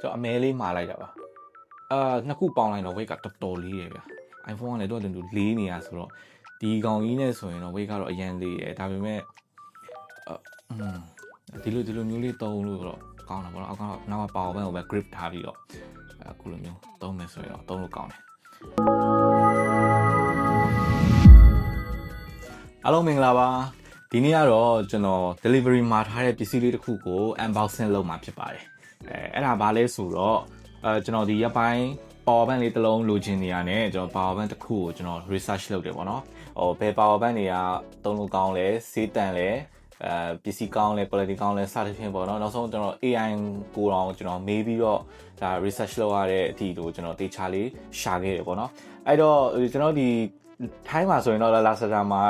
ကျွန်တော်အမဲလေးမှာလိုက်တာပါအာနှစ်ခုပေါင်းလိုက်တော့ weight ကတော်တော်လေးရယ်ဗျ iPhone ကလည်းတော့တူလေးနေရဆိုတော့ဒီကောင်ကြီးနဲ့ဆိုရင်တော့ weight ကတော့အရင်လေးရယ်ဒါပေမဲ့အမ်ဒီလိုဒီလိုမျိုးလေးသုံးလို့တော့ကောင်းတာပေါ့နော်အောက်ကနောက်ကပါဝါဘန်ကိုပဲ grip ထားပြီးတော့အခုလိုမျိုးသုံးမယ်ဆိုရင်တော့သုံးလို့ကောင်းတယ်အားလုံးမင်္ဂလာပါဒီနေ့ကတော့ကျွန်တော် delivery မှာထားတဲ့ပစ္စည်းလေးတစ်ခုကို unboxing လုပ်မှာဖြစ်ပါတယ် အဲအဲ့ဒါဘာလဲဆိုတော့အဲကျွန်တော်ဒီရက်ပိုင်း power bank လေးတစ်လုံးလိုချင်နေရတယ်ကျွန်တော် power bank တစ်ခုကိုကျွန်တော် research လုပ်တယ်ပေါ့နော်ဟိုဘယ် power bank တွေကသုံးလို့ကောင်းလဲစေးတန်လဲအဲပစ္စည်းကောင်းလဲ quality ကောင်းလဲစသဖြင့်ပေါ့နော်နောက်ဆုံးကျွန်တော် AI ကိုတော့ကျွန်တော်မေးပြီးတော့ဒါ research လုပ်ရတဲ့အထိတို့ကျွန်တော်တေချာလေးရှာခဲ့တယ်ပေါ့နော်အဲ့တော့ကျွန်တော်ဒီ ထိုင်းမှာဆိုရင်တော့လာဆာတာမှာ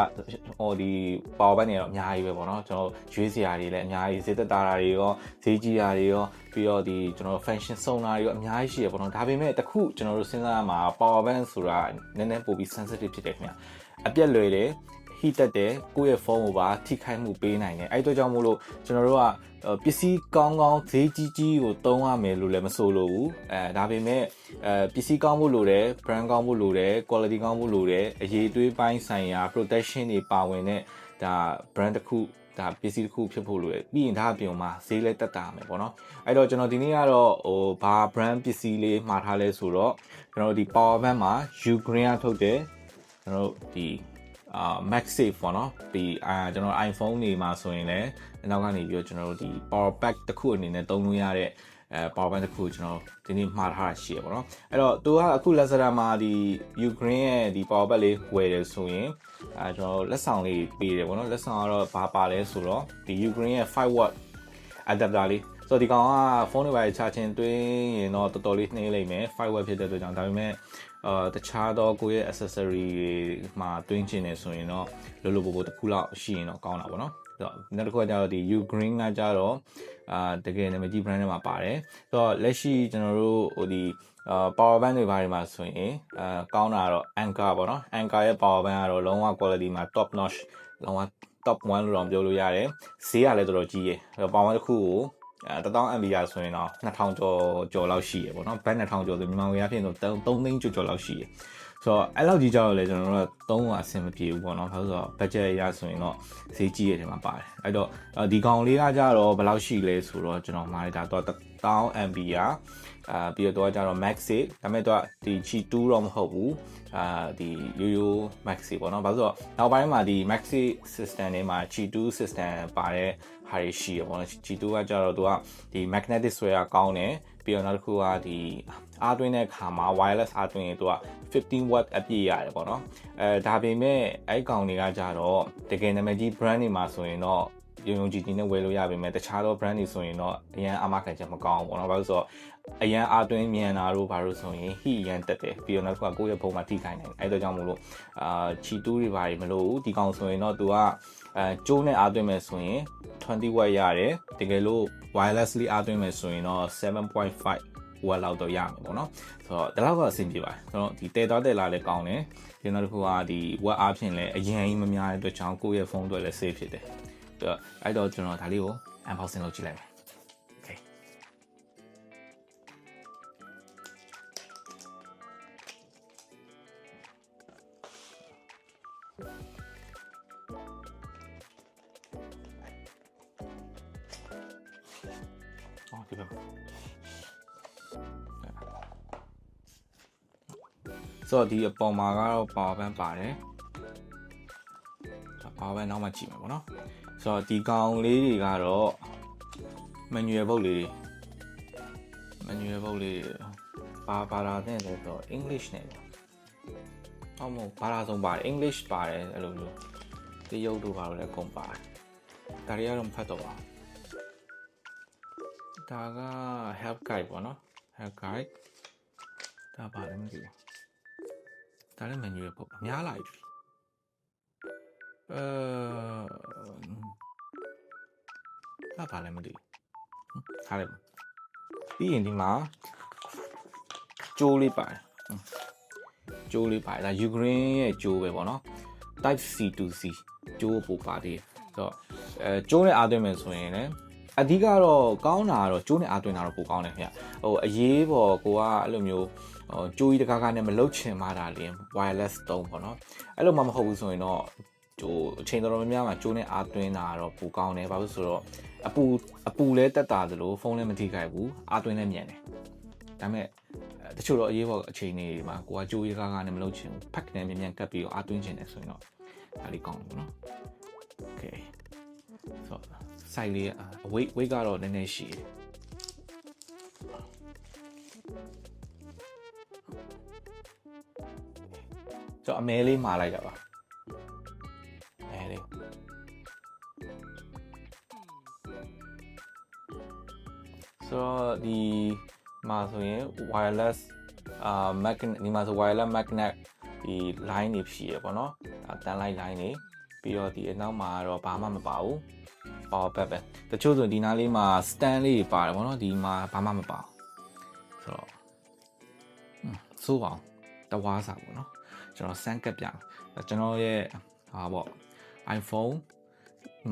ဟိုဒီ power bank တွေတော့အများကြီးပဲပေါ့နော်ကျွန်တော်ရွေးစရာတွေလည်းအများကြီးဈေးသက်သာတာတွေရောဈေးကြီးတာတွေရောပြီးတော့ဒီကျွန်တော် function စုံတာတွေရောအများကြီးရှိရပေါ့နော်ဒါပေမဲ့တခုကျွန်တော်တို့စဉ်းစားရမှာ power bank ဆိုတာနည်းနည်းပိုပြီး sensitive ဖြစ်တယ်ခင်ဗျအပြက်လွယ်တယ် heat တက်တယ်ကိုယ့်ရဲ့ဖုန်းကိုပါထိခိုက်မှုပေးနိုင်တယ်အဲ့အတွက်ကြောင့်မို့လို့ကျွန်တော်တို့ကပစ္စည်းကောင်းကောင်းဈေးကြီးကြီးကိုသုံးရမယ်လို့လည်းမဆိုလို့ဘူးအဲဒါပေမဲ့အဲပစ္စည်းကောင်းဖို့လိုတယ် brand ကောင်းဖို့လိုတယ် quality ကောင်းဖို့လိုတယ်အရေးသွေးပိုင်းဆိုင်ရာ protection တွေပါဝင်တဲ့ဒါ brand တစ်ခုဒါပစ္စည်းတစ်ခုဖြစ်ဖို့လိုတယ်ပြီးရင်ဒါအပြင်မှာဈေးလည်းတက်တာမယ်ပေါ့နော်အဲ့တော့ကျွန်တော်ဒီနေ့ကတော့ဟိုဘာ brand ပစ္စည်းလေးမှာထားလဲဆိုတော့ကျွန်တော်ဒီ power bank မှာ Ukraine ကထုတ်တယ်ကျွန်တော်ဒီ အာ MagSafe ပေါ့နော်ဒီအာကျွန်တော် iPhone တွေမှာဆိုရင်လည်းအနောက်ကနေပြီးတော့ကျွန်တော်တို့ဒီ power pack တစ်ခုအနေနဲ့သုံးလို့ရတဲ့အဲ power bank တစ်ခုကိုကျွန်တော်ဒီနေ့မှားထားတာရှိရပေါ့နော်အဲ့တော့သူကအခု Lazada မှာဒီ Ukraine ရဲ့ဒီ power bank လေးဝယ်တယ်ဆိုရင်အဲကျွန်တော်လက်ဆောင်လေးပေးတယ်ပေါ့နော်လက်ဆောင်ကတော့ဘာပါလဲဆိုတော့ဒီ Ukraine ရဲ့ 5 watt adapter လေးဆိုတော့ဒီကောင်ကဖုန်းတွေပါချချင်းတွင်းရင်တော့တော်တော်လေးနှေးလိမ့်မယ်5 watt ဖြစ်တဲ့အတွက်ကြောင့်ဒါပေမဲ့ အာတခြားသောကိုယ့်ရဲ့ accessory တွေမှာတွင်းချင်နေဆိုရင်တော့လိုလိုပိုပိုတစ်ခုလောက်ရှိရင်တော့ကောင်းတာပေါ့နော်ဆိုတော့နောက်တစ်ခုကကျတော့ဒီ Ugreen ကကျတော့အာတကယ်နာမည်ကြီး brand တွေမှာပါတယ်ဆိုတော့လက်ရှိကျွန်တော်တို့ဟိုဒီအာ power bank တွေဘာတွေမှာဆိုရင်အာကောင်းတာကတော့ Anker ပေါ့နော် Anker ရဲ့ power bank ကတော့လုံးဝ quality မှာ top notch လုံးဝ top 1လို့တော့ပြောလို့ရတယ်ဈေးကလည်းတော်တော်ကြီးရယ်အဲ့တော့ power bank တစ်ခုကို အဲ1000 MB ဆိုရင်တော့2000ကျော်ကျော်လောက်ရှိရပေါ့နော်ဘတ်2000ကျော်ဆိုမြန်မာငွေအဖြစ်ဆို3သိန်းကျော်ကျော်လောက်ရှိရဆိုတော့အဲ့လောက်ကြီးကြောက်လဲကျွန်တော်တို့ကသုံးရအဆင်မပြေဘူးပေါ့နော်ဘာလို့ဆိုတော့ budget ရဆိုရင်တော့ဈေးကြီးရတယ်မှာပါတယ်အဲ့တော့ဒီကောင်လေးကကြတော့ဘယ်လောက်ရှိလဲဆိုတော့ကျွန်တော်မှားလိုက်တာတော့1000 MB อ่ะအာပြီးတော့ကြတော့ max ဒါပေမဲ့တော့ဒီ G2 တော့မဟုတ်ဘူးအာဒီရိုးရိုး max ပေါ့နော်ဘာလို့ဆိုတော့နောက်ပိုင်းမှာဒီ max system တွေမှာ G2 system ပါတဲ့ ဟာတွေရှိရပေါ့နော် G2 ကကြတော့သူကဒီ magnetic ဆွဲရကောင်းတယ်ပြီးတော့နောက်တစ်ခုကဒီအားသွင်းတဲ့အခါမှာ wireless အားသွင်းရင်သူက15 watt အပြည့်ရတယ်ပေါ့နော်အဲဒါပေမဲ့အဲ့ကောင်တွေကကြတော့တကယ်နာမည်ကြီး brand တွေမှာဆိုရင်တော့ယုံယုံကြည်ကြည်နဲ့ဝယ်လို့ရပါမယ်တခြားသော brand တွေဆိုရင်တော့အရန်အမခံချက်မကောင်းဘူးပေါ့နော်ဘာလို့ဆိုတော့ အရန်အားသွင်းမြန်တာတို့ဘာလို့ဆိုရင် heat ရန်တက်တယ်ပြီးတော့နောက်တစ်ခုကကိုယ့်ရဲ့ဖုန်းမှာထိခိုင်းနိုင်တယ်အဲ့ဒါကြောင့်မို့လို့အာချီတူးတွေဘာတွေမလို့ဒီကောင်ဆိုရင်တော့သူကအဲကျိုးနဲ့အားသွင်းမယ်ဆိုရင်20 watt ရတယ်တကယ်လို့ wirelessly အားသွင်းမယ်ဆိုရင်တော့7.5 watt လောက်တော့ရမယ်ပေါ့နော်ဆိုတော့ဒီလောက်ကအဆင်ပြေပါတယ်ဆိုတော့ဒီတဲသွားတဲလာလည်းကောင်းတယ်ဒီနောက်တစ်ခုကဒီ watt အားဖြင့်လည်းအရင်ကြီးမများတဲ့အတွက်ကြောင့်ကိုယ့်ရဲ့ဖုန်းအတွက်လည်း safe ဖြစ်တယ်ဆိုတော့အဲ့တော့ကျွန်တော်ဒါလေးကို unboxing လုပ်ကြည့်လိုက်မယ် ဆိုတော့ဒီအပေါ်မှာကတော့ power bank ပါတယ် power bank နောက်မှကြည့်မယ်ပေါ့နော်ဆိုတော့ဒီကောင်လေးတွေကတော့ manual ဘုတ်လေးတွေ manual ဘုတ်လေးတွေပါပါလာတဲ့ဆိုတော့ English နဲ့ပေါ့အော်မဟုတ်ဘာသာဆုံးပါတယ် English ပါတယ်အဲ့လိုမျိုးတရုတ်တို့ဘာလို့လဲအကုန်ပါတယ်ဒါတွေကတော့မဖတ်တော့ပါဘူးဒါက help guide ပေါ့နော် help guide ဒါပါလည်းမသိဘူး ဒါလည်း manual ပေါ့အများလိုက်ပြီအဲဒါပါလည်းမသိဘူးထားလိုက်ပါပြီးရင်ဒီမှာကြိုးလေးပါတယ်ဟွန်းကြိုးလေးပါတယ်ဒါ Ukraine ရဲ့ကြိုးပဲပေါ့နော် Type C to C ကြိုးပိုပါသေးတယ်ဆိုတော့အဲကြိုးနဲ့အားသွင်းမယ်ဆိုရင်လည်း အဓိကတော့ကောင်းတာကတော့ကျိုးနဲ့အားသွင်းတာတော့ပိုကောင်းတယ်ခင်ဗျဟိုအရေးပေါ်ကိုကအဲ့လိုမျိုးဟိုကျိုးကြီးတကားကားနဲ့မလုတ်ချင်မှတာလင်း wireless သုံးပေါ့နော်အဲ့လိုမှမဟုတ်ဘူးဆိုရင်တော့ဟိုအချိန်တော်တော်များများမှာကျိုးနဲ့အားသွင်းတာတော့ပိုကောင်းတယ်ဘာလို့ဆိုတော့အပူအပူလဲတက်တာသလိုဖုန်းလည်းမထိခိုက်ဘူးအားသွင်းလည်းမြန်တယ်ဒါပေမဲ့တချို့တော့အရေးပေါ်အချိန်တွေမှာကိုကကြိုးရကားကားနဲ့မလုပ်ချင်ဘူးဖက်နဲ့မြန်မြန်ကပ်ပြီးတော့အားသွင်းချင်တယ်ဆိုရင်တော့ဒါလေးကောင်းတယ်ပေါ့နော် okay ဆိုတော့ site လေးအ weight weight ကတော့နည်းနည်းရှိတယ်ဆိုတော့အမဲလေးမှာလိုက်တာပါအဲလေးဆိုတော့ဒီမှာဆိုရင် wireless အာ magnet ဒီမှာဆို wireless magnet ဒီ line တွေဖြည့်ရပေါ့နော်အတန်လိုက် line တွေပြီးတော့ဒီအနောက်မှာတော့ဘာမှမပါဘူး power pack ပဲတချို့ဆိုဒီနားလေးမှာ stand လေးတွေပါတယ်ပေါ့နော်ဒီမှာဘာမှမပါဘူးဆိုတော့စိုးပါအောင်တဝါစာပေါ့နော်ကျွန်တော် send ကပ်ပြမယ်ကျွန်တော်ရဲ့ဟာပေါ့ iPhone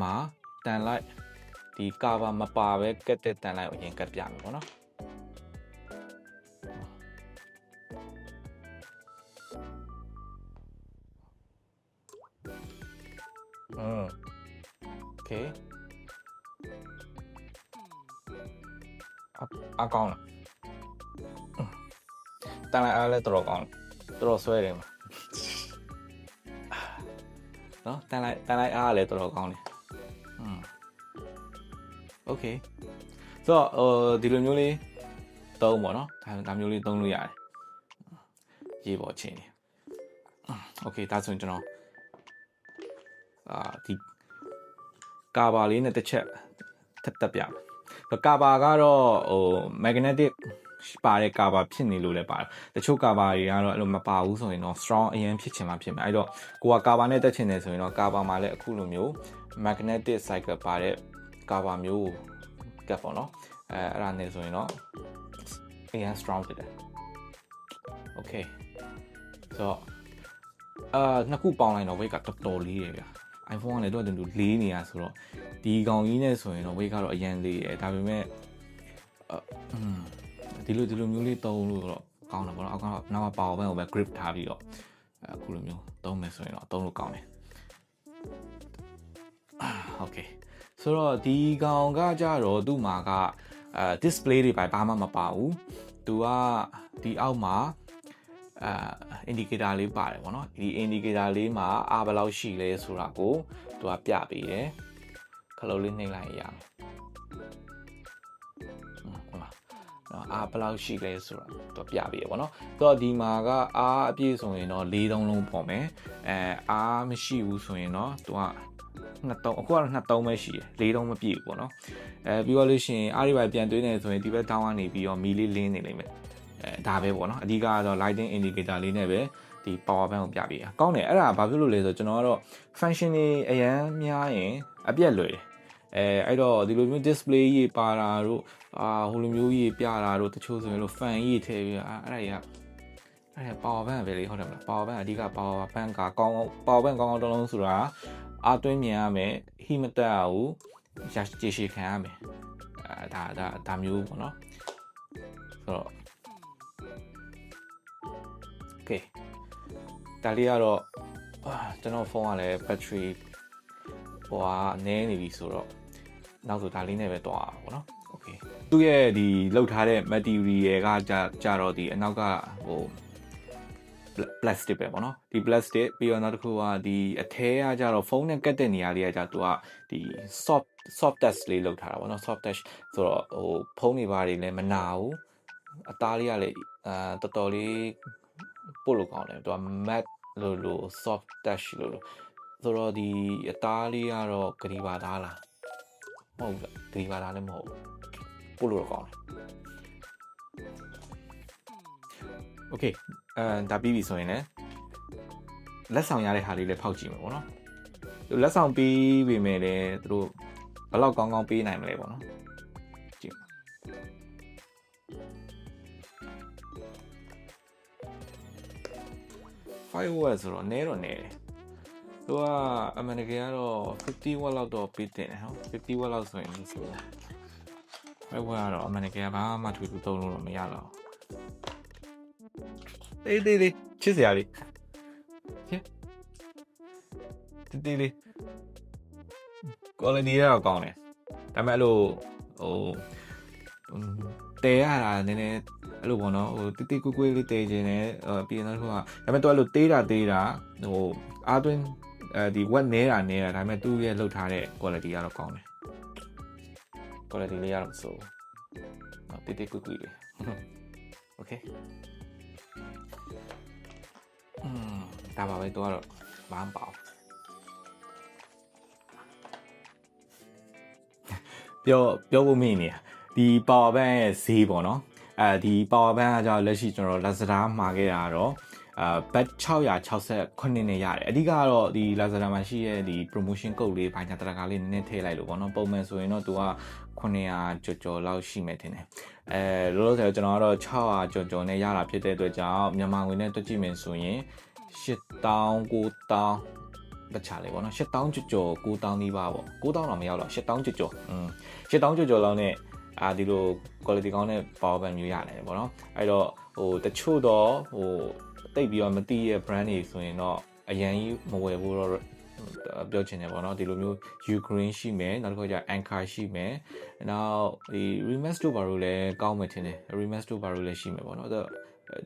မှာတန်လိုက်ဒီ cover မပါပဲကတ်တဲ့တန်လိုက်ကိုအရင်ကတ်ပြမယ်ပေါ့နော်อืม okay အကောင်းလားတန်လိုက်အားလည်းတော်တော်ကောင်းတော်တော်ဆွဲတယ်မှာနော်တန်လိုက်တန်လိုက်အားလည်းတော်တော်ကောင်းတယ်อืม okay ဆိုတော့ဟိုဒီလိုမျိုးလေးသုံးပေါ့နော်ဒါဒါမျိုးလေးသုံးလို့ရတယ်ရေးပေါ်ချင်းတယ် okay ဒါဆိုရင်ကျွန်တော်အာဒီ ကာဘာလေးနဲ့တစ်ချက်ထပ်တက်ပြမယ်ကာဘာကတော့ဟို magnetic ပါတဲ့ကာဘာဖြစ်နေလို့လည်းပါတယ်တချို့ကာဘာတွေကတော့အဲ့လိုမပါဘူးဆိုရင်တော့ strong အရင်ဖြစ်ချင်မှဖြစ်မယ်အဲ့တော့ကိုကကာဘာနဲ့တက်ချင်တယ်ဆိုရင်တော့ကာဘာမှာလည်းအခုလိုမျိုး magnetic cycle ပါတဲ့ကာဘာမျိုးကပ်ပေါ့နော်အဲအဲ့ဒါနဲ့ဆိုရင်တော့အရင် strong ဖြစ်တယ် okay ဆိုတော့အာနှစ်ခုပေါင်းလိုက်တော့ weight ကတော်တော်လေးရယ်ဗျာ iPhone ကလည်းတော့တူတူလေးနေရဆိုတော့ဒီကောင်ကြီးနဲ့ဆိုရင်တော့ weight ကတော့အရင်လေးရယ်ဒါပေမဲ့အမ်ဒီလိုဒီလိုမျိုးလေးသုံးလို့တော့ကောင်းတယ်ပေါ့နော်အောက်ကနောက်က power bank ကိုပဲ grip ထားပြီးတော့အခုလိုမျိုးသုံးမယ်ဆိုရင်တော့သုံးလို့ကောင်းတယ်โอเคဆိုတော့ဒီကောင်ကကြတော့သူ့မှာကအဲ display တွေဘာမှမပါဘူးသူကဒီအောက်မှာ အဲ indicator လေးပါတယ်ဗောနော်ဒီ indicator လေးမှာအားဘယ်လောက်ရှိလဲဆိုတာကိုသူကပြပေးတယ်ခလုံးလေးနှိမ့်လိုက်ရအောင်ဟုတ်လားနော်အားဘယ်လောက်ရှိလဲဆိုတာသူပြပေးရဗောနော်သူကဒီမှာကအားအပြည့်ဆိုရင်တော့၄တုံးလုံးပေါ်မယ်အဲအားမရှိဘူးဆိုရင်တော့သူကနှစ်တုံးအခုကတော့နှစ်တုံးပဲရှိတယ်၄တုံးမပြည့်ဘူးပေါ့နော်အဲပြီးတော့လို့ရှိရင်အားတွေပါပြန်သွင်းနေဆိုရင်ဒီဘက်တောင်းကနေပြီးတော့မီလေးလင်းနေလိမ့်မယ် အဲဒါပဲပေါ့နော်အဓိကကတော့ lighting indicator လေးနဲ့ပဲဒီ power bank ကိုပြပေးတာကောင်းတယ်အဲ့ဒါဘာဖြစ်လို့လဲဆိုတော့ကျွန်တော်ကတော့ function တွေအရန်များရင်အပြက်လွယ်တယ်အဲအဲ့တော့ဒီလိုမျိုး display ကြီးပါတာတို့အာဟိုလိုမျိုးကြီးပြတာတို့တချို့ဆိုရင်လို့ fan ကြီးထည့်ပြီးအဲ့ဒါတွေကအဲ့ဒါ power bank ပဲလေဟုတ်တယ်မလား power bank အဓိက power bank ကကောင်း power bank ကောင်းကောင်းတစ်လုံးဆိုတာအာသွင်းမြင်ရမယ်ဟိမတက်အောင်ရရှိရှိခံရမယ်အဲဒါဒါဒါမျိုးပေါ့နော်ဆိုတော့ okay ဒါလေးကတော့အာကျွန်တော်ဖုန်းကလည်း battery ဟိုကနည်းနေပြီဆိုတော့နောက်ဆိုဒါလေးနဲ့ပဲတွားပါဘောနော် okay သူ့ရဲ့ဒီလောက်ထားတဲ့ material ကကြကြတော့ဒီအနောက်ကဟို plastic ပဲပေါ့နော်ဒီ plastic ပြီးတော့နောက်တစ်ခုကဒီအထဲကကြတော့ဖုန်းနဲ့ကတ်တဲ့နေရာလေးကကြသူကဒီ soft soft touch လေးလောက်ထားတာပေါ့နော် soft touch ဆိုတော့ဟိုဖုန်းတွေဘာတွေလည်းမနာဘူးအသားလေးကလည်းအာတော်တော်လေး ပို့လို့ကောင်းတယ်သူက matte လို့လို့ soft touch လို့လို့ဆိုတော့ဒီအသားလေးကတော့ဂရီပါသားလားမဟုတ်ဘူးဂရီပါသားလည်းမဟုတ်ဘူးပို့လို့တော့ကောင်းတယ် okay အဲဒါပြီးပြီဆိုရင်လည်းလက်ဆောင်ရတဲ့ဟာလေးလည်းဖောက်ကြည့်မယ်ပေါ့နော်သူလက်ဆောင်ပြီးပြီမဲ့လည်းသူတို့ဘယ်လောက်ကောင်းကောင်းပေးနိုင်မလဲပေါ့နော် 5 watt ဆိုတော့နည်းတော့နည်းတယ်သူကအမှန်တကယ်ကတော့50 watt လောက်တော့ပေးတင်တယ်ဟော50 watt လောက်ဆိုရင်ဆိုပဲဝဲကတော့အမှန်တကယ်ဘာမှထူထူသုံးလို့တော့မရတော့တေးတေးလေးချစ်စရာလေးချစ်တေးတေးလေး quality ကတော့ကောင်းတယ်ဒါပေမဲ့အဲ့လိုဟိုတဲရတာနည်းနည်း အဲ့လိုပေါ့နော်ဟိုတိတိကွေးကွေးလေးတဲခြင်းနဲ့အဲပြီးရင်တော့ဟိုကဒါပေမဲ့တော့အဲ့လိုတေးတာတေးတာဟိုအာသွင်းအဲဒီ web နေတာနေတာဒါပေမဲ့သူ့ရဲ့လောက်ထားတဲ့ quality ကတော့ကောင်းတယ် quality လေးရတော့ဆိုတော့တိတိကွေးကွေးလေး okay อืมဒါပါပဲတော့ကတော့ဘာမှမပေါ့ပြောပြောဖို့မိနေတာဒီ power bank ရဲ့ဈေးပေါ့နော် အဲဒီ power bank ကကြောင့်လက်ရှိကျွန်တော် Lazada မှာခဲ့တာတော့အာ bat 668နဲ့ရတယ်အဓိကတော့ဒီ Lazada မှာရှိရဲ့ဒီ promotion code လေးဘာညာတရကားလေးနည်းနည်းထည့်လိုက်လို့ပေါ့နော်ပုံမှန်ဆိုရင်တော့သူက900ကျော်ကျော်လောက်ရှိမယ်ထင်တယ်အဲလောလောဆယ်ကျွန်တော်ကတော့600ကျော်ကျော်နဲ့ရတာဖြစ်တဲ့အတွက်ကြောင့်မြန်မာငွေနဲ့တွက်ကြည့်မယ်ဆိုရင်8000 9000တခြားလေးပေါ့နော်8000ကျော်ကျော်9000နီးပါးပေါ့9000တော့မရောက်တော့8000ကျော်ကျော်อืม8000ကျော်ကျော်လောက်နဲ့ အာဒီလို quality ကောင်းတဲ့ power bank မျိုးရတယ်ပေါ့နော်အဲ့တော့ဟိုတချို့တော့ဟိုတိတ်ပြီးတော့မသိရဲ့ brand တွေဆိုရင်တော့အရင်ကြီးမဝယ်ဘူးတော့ပြောချင်တယ်ပေါ့နော်ဒီလိုမျိုး Ukraine ရှိမယ်နောက်တစ်ခါကျ Anchor ရှိမယ်နောက်ဒီ Remax တို့ဘာလို့လဲကောင်းမယ်ထင်တယ် Remax တို့ဘာလို့လဲရှိမယ်ပေါ့နော်အဲ့တော့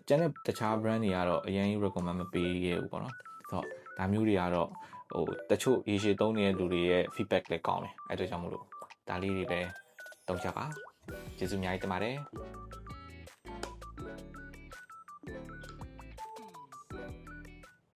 ကျန်တဲ့တခြား brand တွေကတော့အရင်ကြီး recommend မပေးရဘူးပေါ့နော်ဆိုတော့ဒါမျိုးတွေကတော့ဟိုတချို့ရေရှည်သုံးနေတဲ့လူတွေရဲ့ feedback လည်းကောင်းတယ်အဲ့အတွက်ကြောင့်မလို့ဒါလေးတွေလည်း တုံးချပါကျေးဇူးအများကြီးတင်ပါတယ်